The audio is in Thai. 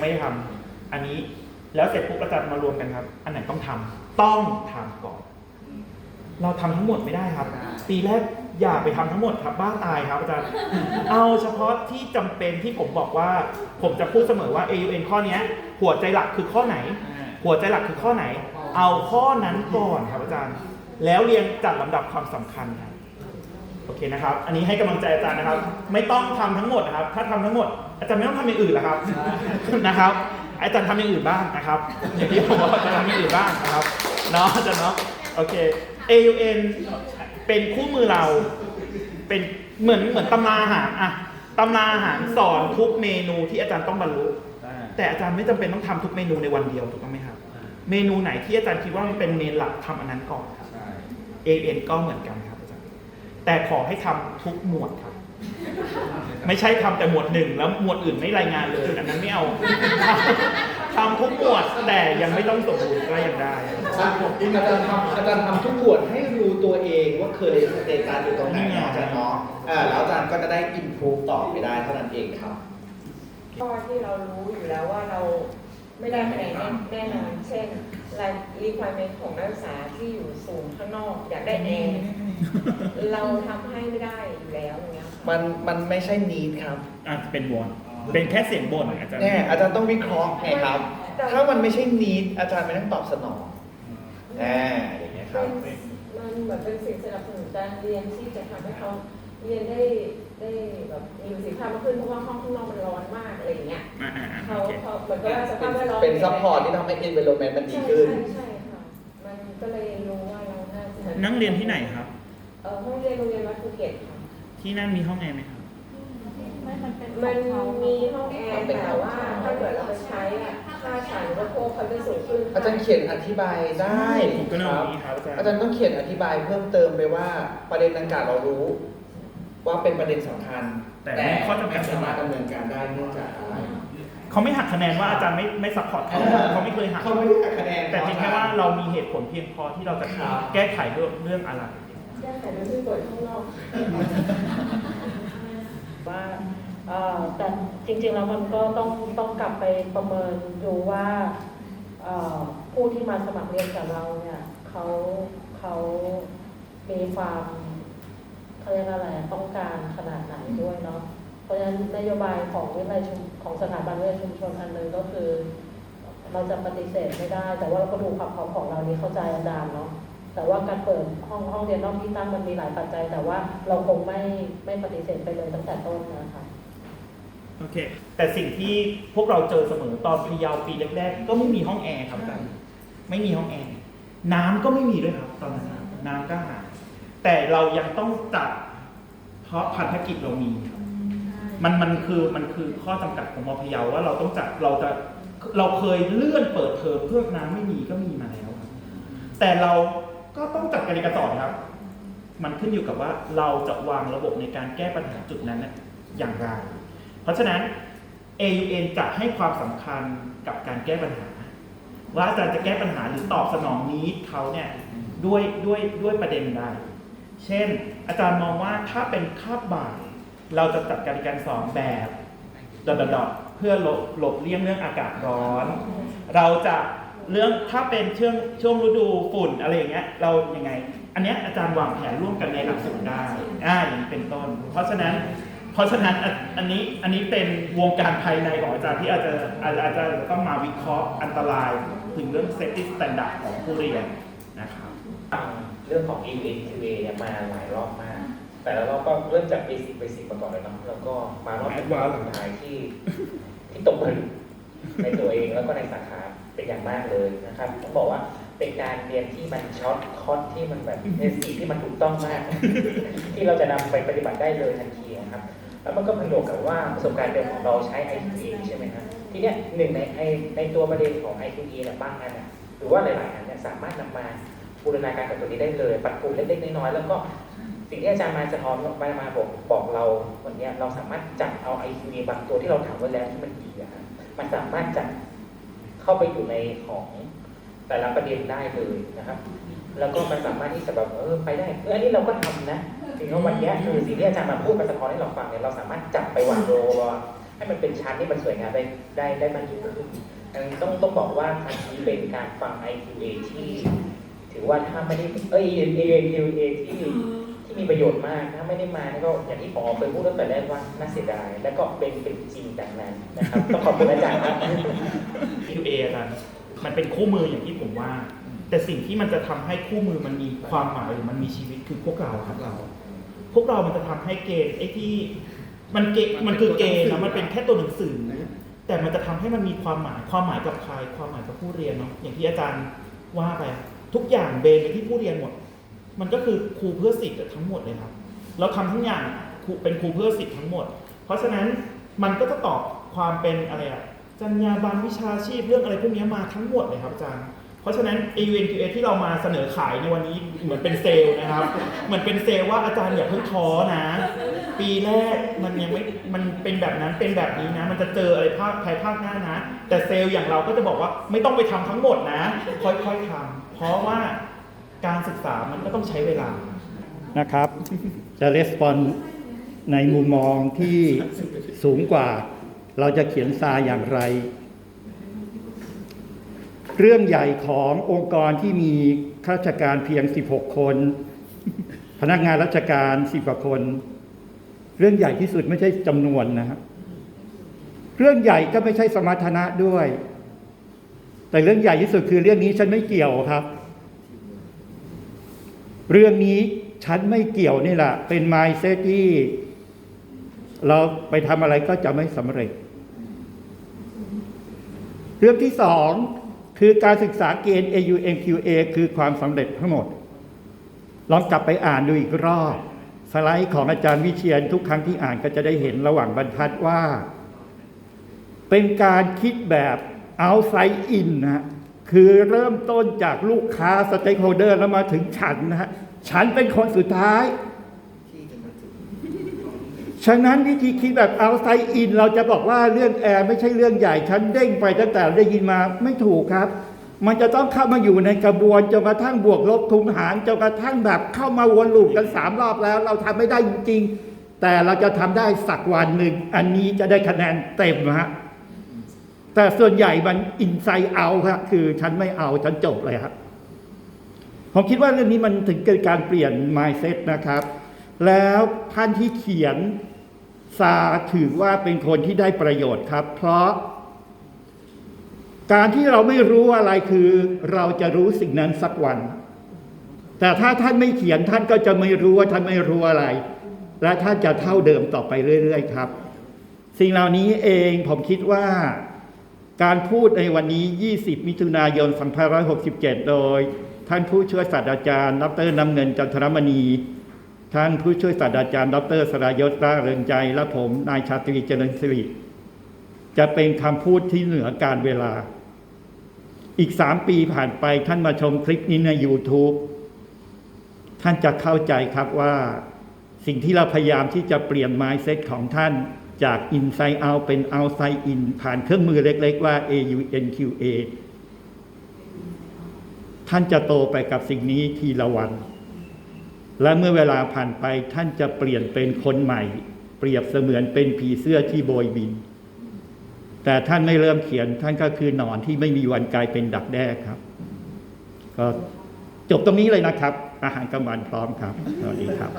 ไม่ได้ทำอันนี้แล้วเสร็จปุ๊บอาจารย์มารวมกันครับ อันไหนต้องทำต้องทำก่อน เราทำทั้งหมดไม่ได้ครับ ปีแรกอย่าไปทำทั้งหมดครับบ้าตายครับอาจารย์ เอาเฉพาะที่จำเป็นที่ผมบอกว่า ผมจะพูดเสมอว่า AUN ข้อเนี้ยหัวใจหลักคือข้อไหน หัวใจหลักคือข้อไหน เอาข้อนั้นก่อนครับอาจารย์ แล้วเรียงจัดลำดับความสำคัญครับโอเคนะครับ อันนี้ให้กำลังใจอาจารย์นะครับ ไม่ต้องทำทั้งหมดนะครับ ถ้าทำทั้งหมด อาจารย์ไม่ต้องทำอย่างอื่นแล้วครับนะครับอาจารย์ทำอย่างอื่นบ้างนะครับอย่างที่ผมบอกอาจารย์ทำอย่างอื่นบ้างนะครับเนาะอาจารย์เนาะโอเค AUN เป็นคู่มือเรา เป็นเหมือนเหมือนตำราอาหารอะตำราอาหารสอนทุกเมนูที่อาจารย์ต้องบรรลุแต่อาจารย์ไม่จำเป็นต้องทำทุกเมนูในวันเดียวถูกต้องไหมครับ เมนูไหนที่อาจารย์คิดว่ามันเป็นเมนหลักทำอันนั้นก่อนครับ AN ก็เหมือนกันครับอาจารย์แต่ขอให้ทำทุกหมวดครับ ไม่ใช่ทำแต่หมวดหนึ่งแล้วหมวดอื่นไม่รายงานเลยอันนั้นไม่เอาทำทุกหมวดแต่ยังไม่ต้องสมบูรณ์ก็ยังได้อาจารย์ทำอาจารย์ทำทุกบทให้รู้ตัวเองว่าเคยสเตตัสอยู่ตรงไหนนี่ไงอาจารย์เนาะอ่าแล้วอาจารย์ก็จะได้อินพูฟต่อไปได้เท่านั้นเองครับข้อที่เรารู้อยู่แล้วว่าเราไม่ได้คะแนนแน่นอนเช่นราย requirement ของนักศึกษาที่อยู่สูงข้างนอก อยากได้แอร์ เราทำให้ไม่ได้อยู่แล้วอย่างเงี้ยมันมันไม่ใช่นีดครับอาจจะเป็นวนเป็นแค่เสียงบ่นอาจารย์แน่อาจารย์ต้องวิเคราะห์ไงครับ ถ้ามันไม่ใช่นีดอาจารย์ไม่ต้องตอบสนองแน่อย่างเงี้ยครับเป็นมันเหมือนเป็นสิ่งสนับสนุนการเรียนที่จะทำให้เขาเรียนได้ได้แบบมีประสิทธิภาพมากขึ้นเพราะว่าห้องข้างนอกมันร้อนมากอะไรอย่างเงี้ยอ่าอ่าอ่าเขาโอเคเขาเหมือนกับว่าสภาพแวดล้อมเป็นซัพพอร์ตที่ทำให้ environment มันดีใช่ขึ้น ใช่ใช่ค่ะ มันก็เลยรู้ว่าเราน่าจะ นั่งเรียนที่ไหนครับ เออห้องเรียนโรงเรียนวัดภูเก็ตค่ะที่นั่นมีห้องแอร์ไหมครับมันมีห้องแอร์แต่ว่าถ้าเกิดเราไปใช้อะค่าฉันก็โคกเขาจะสูงขึ้นอาจารย์เขียนอธิบายได้ผมก็นึกคว่ารับอย่างนี้ครับอาจารย์อาจารย์ต้องเขียนอธิบายเพิ่มเติมไปว่าประเด็นดังกล่าวเรารู้ ว่าเป็นประเด็นสำคัญแต่ไม่ข้อจำกัดไม่สามารถดำเนินการได้เนื่องจากอะไรเขาไม่หักคะแนนว่าอาจารย์ไม่ไม่ซัพพอร์ตเขาเขาไม่เคยหัก เขาไม่ได้หักคะแนน แต่เพียงแค่ว่าเรามีเหตุผลเพียงพอที่เราจะครับ แก้ไขเรื่องเรื่องอะไร แก้ไขโดยที่เปิดข้างนอกว่าแต่จริงๆแล้วมันก็ต้องต้องกลับไปประเมินดูว่าผู้ที่มาสมัครเรียนกับเราเนี่ยเขาเขามีความเขาเรียกอะไรต้องการขนาดไหนด้วยเนาะเพราะฉะนั้นนโยบายของวิทยาลัยชุมของสถาบันวิทยาชุมชนอันหนึ่งก็คือ เราจะปฏิเสธไม่ได้ แต่ว่าเราก็ดูความพร้อมของเรานี่เข้าใจอาจารย์เนาะ แต่ว่าการเปิดห้องห้องเรียนนอกที่ตั้งมันมีหลายปัจจัย แต่ว่าเราคงไม่ไม่ปฏิเสธไปเลยตั้งแต่ต้นนะคะโอเค แต่สิ่งที่พวกเราเจอเสมอตอนพยาวปีแรกๆก็ไม่มีห้องแอร์ครับอาจารย์ไม่มีห้องแอร์น้ำก็ไม่มีด้วยครับ ตอนนั้นนะน้ำก็หายแต่เรายังต้องจัดเพราะพันธกิจเรามีครับมันมันคือมันคือข้อจำกัดของมอพะเยาว่าเราต้องจัดเราจะเราเคยเลื่อนเปิดเทอมเพื่อน้ำไม่มีก็มีมาแล้วครับแต่เรา ก็ต้องจัดการเรียนการสอนครับ มันขึ้นอยู่กับว่าเราจะวางระบบในการแก้ปัญหาจุดนั้นนะอย่างไร เพราะฉะนั้น AUN จะให้ความสำคัญกับการแก้ปัญหา ว่าอาจารย์จะแก้ปัญหาหรือตอบสนองนี้เขาเนี่ยด้วยด้วยด้วยประเด็นใด เช่น อาจารย์มองว่าถ้าเป็นคาบบ่ายเราจะจัดการเรียนการสอนแบบดอดๆเพื่อหลบหลบเลี่ยงเรื่องอากาศร้อน เราจะ เรื่องถ้าเป็นช่วงช่วงฤดูฝุ่นอะไรอย่างเงี้ยเรายังไง อันเนี้ยอาจารย์วางแผนร่วมกันในหลักสูตรได้อ่าอย่างนี้เป็นต้น เพราะฉะนั้น เพราะฉะนั้นอันอันนี้อันนี้เป็นวงการภายในของอาจารย์ที่อาจจะอาจจะอาจจะต้องมาวิเคราะห์อันตรายถึงเรื่อง safety standard ของผู้เรียนนะครับ เรื่องของ e v q a เนี่ยมาหลายรอบมาก แต่แล้วเราก็เริ่มจากเบสิกเบสิกมาก่อนเลยเนาะแล้วก็มารอบสุดท้ายที่ที่ตกผลึกในตัวเองแล้วก็ในสาขา เป็นอย่างมากเลยนะครับต้องบอกว่าเป็นการเรียนที่มันช็อตคอร์สที่มันแบบเบสิกที่มันถูกต้องมาก ที่เราจะนำไปปฏิบัติได้เลยทันทีนะครับ แล้วมันก็ผนวกกับว่าประสบการณ์เดิมของเราใช้ IQE ใช่ไหมครับทีเนี้ยหนึ่งในไอในตัวประเด็นของ IQE เนี่ยบางอันนะหรือว่าหลายๆอันเนี่ยสามารถนำมาบูรณาการกับตัวนี้ได้เลยปรับปรุงเล็กๆน้อยๆแล้วก็สิ่งที่อาจารย์มาสะท้อนมามาบอกบอกเราวันเนี้ยเราสามารถจับเอาไอคิวบางตัวที่เราถามไว้แล้วที่มันดีอะฮะมันสามารถจับ เข้าไปอยู่ในของแต่ละประเด็นได้เลยนะครับ แล้วก็มันสามารถที่จะแบบเออไปได้เอออันนี้เราก็ทำนะถึงว่าวันนี้คือสิ่งที่อาจารย์มาพูดมาสะท้อนให้เราฟังเนี่ยเราสามารถจับไปวางโรให้มันเป็นชั้นที่มันสวยงามได้ได้ได้มากยิ่งขึ้นดังนั้นต้องต้องบอกว่าครั้งนี้เป็นการฟัง IQA ที่ถือว่าถ้าไม่ได้เอ้ย AQA ที่ที่มีประโยชน์มากถ้าไม่ได้มาก็อย่างที่ปอเคยพูดตั้งแต่แรกว่าน่าเสียดาย แล้วก็เป็นเป็นจริงดังนั้นนะครับต้องขอบคุณอาจารย์ครับ QA อาจารย์มันเป็นคู่มืออย่างที่ผมว่า แต่สิ่งที่มันจะทำให้คู่มือมันมีความหมายหรือมันมีชีวิตคือพวกเราครับเรา พวกเรามันจะทำให้เกณฑ์ไอ้ที่มันเกณฑ์มันคือเกณฑ์นะมันเป็นแค่ตัวหนังสือแต่มันจะทำให้มันมีความหมายความหมายกับใครความหมายกับผู้เรียนเนาะอย่างที่อาจารย์ว่าไปอะทุกอย่างเบนไปที่ผู้เรียนหมด มันก็คือครูเพื่อสิทธิ์ทั้งหมดเลยครับ เราทำทั้งอย่างครูเป็นครูเพื่อสิทธิ์ทั้งหมด เพราะฉะนั้นมันก็จะตอบความเป็นอะไรอะ จรรยาบรรณวิชาชีพเรื่องอะไรพวกนี้มาทั้งหมดเลยครับอาจารย์ เพราะฉะนั้น AUNQA ที่เรามาเสนอขายในวันนี้เหมือนเป็นเซลล์นะครับ เหมือนเป็นเซลล์ว่าอาจารย์อย่าเพิ่งท้อนะ ปีแรกมันยังไม่มันเป็นแบบนั้นเป็นแบบนี้นะ มันจะเจออะไรภาคภายภาคหน้านะ แต่เซลล์อย่างเราก็จะบอกว่าไม่ต้องไปทำทั้งหมดนะ ค่อยๆทำเพราะว่าการศึกษามันก็ต้องใช้เวลานะครับ จะレスปอนในมุมมองที่สูงกว่า เราจะเขียนซาอย่างไร เรื่องใหญ่ขององค์กรที่มีข้าราชการเพียง 16 คน พนักงานราชการ10กว่าคน เรื่องใหญ่ที่สุดไม่ใช่จำนวนนะครับเรื่องใหญ่ก็ไม่ใช่สมรรถนะด้วย แต่เรื่องใหญ่ที่สุดคือเรื่องนี้ฉันไม่เกี่ยวครับ เรื่องนี้ฉันไม่เกี่ยวนี่แหละเป็นไมซ์เซตที่เราไปทำอะไรก็จะไม่สำเร็จ เรื่องที่สองคือการศึกษาเกณฑ์ AUMQA คือความสำเร็จทั้งหมด ลองกลับไปอ่านดูอีกรอบ สไลด์ของอาจารย์วิเชียนทุกครั้งที่อ่านก็จะได้เห็นระหว่างบรรทัดว่า เป็นการคิดแบบ outside in นะฮะคือเริ่มต้นจากลูกค้า stakeholder แล้วมาถึงฉันนะฮะฉันเป็นคนสุดท้าย ฉะนั้นวิธีคิดแบบ outside in เราจะบอกว่าเรื่องแอร์ไม่ใช่เรื่องใหญ่ฉันเด้งไปตั้งแต่ได้ยินมาไม่ถูกครับ มันจะต้องเข้ามาอยู่ในกระบวนจนกระทั่งบวกลบทุนหารจนกระทั่งแบบเข้ามาวนลูปกันสามรอบแล้ว เราทำไม่ได้จริงๆแต่เราจะทำได้สักวันหนึ่ง อันนี้จะได้คะแนนเต็มฮะแต่ส่วนใหญ่มันอินไซ e ์เอาครับคือฉันไม่เอาฉันจบเลยครับผมคิดว่าเรื่องนี้มันถึงเกิดการเปลี่ยน mindset นะครับ แล้วท่านที่เขียน ซาถือว่าเป็นคนที่ได้ประโยชน์ครับ เพราะ การที่เราไม่รู้อะไรคือ เราจะรู้สิ่งนั้นสักวัน แต่ถ้าท่านไม่เขียนท่านก็จะไม่รู้ว่าท่านไม่รู้อะไร และท่านจะเท่าเดิมต่อไปเรื่อยๆครับ สิ่งเหล่านี้เองผมคิดว่า การพูดในวันนี้ 20 มิถุนายน 2567 โดย ท่านผู้ช่วยศาสตราจารย์ดรน้ำเงินจันทรมณี ท่านผู้ช่วยศาสตราจารย์ ดรสรายศราเริงใจ และผมนายชาตรีเจริญสิริจะเป็นคำพูดที่เหนือการเวลา อีกสามปีผ่านไปท่านมาชมคลิปนี้ใน YouTube ท่านจะเข้าใจครับว่า สิ่งที่เราพยายามที่จะเปลี่ยน mindset ของท่านจาก inside out เป็น outside in ผ่านเครื่องมือเล็กๆว่า AUNQA ท่านจะโตไปกับสิ่งนี้ทีละวัน และเมื่อเวลาผ่านไปท่านจะเปลี่ยนเป็นคนใหม่ เปรียบเสมือนเป็นผีเสื้อที่โบยบิน แต่ท่านไม่เริ่มเขียนท่านก็คือนอนที่ไม่มีวันกลายเป็นดักแด้ครับ ก็จบตรงนี้เลยนะครับ อาหารกลางวันพร้อมครับสวัสดีครับ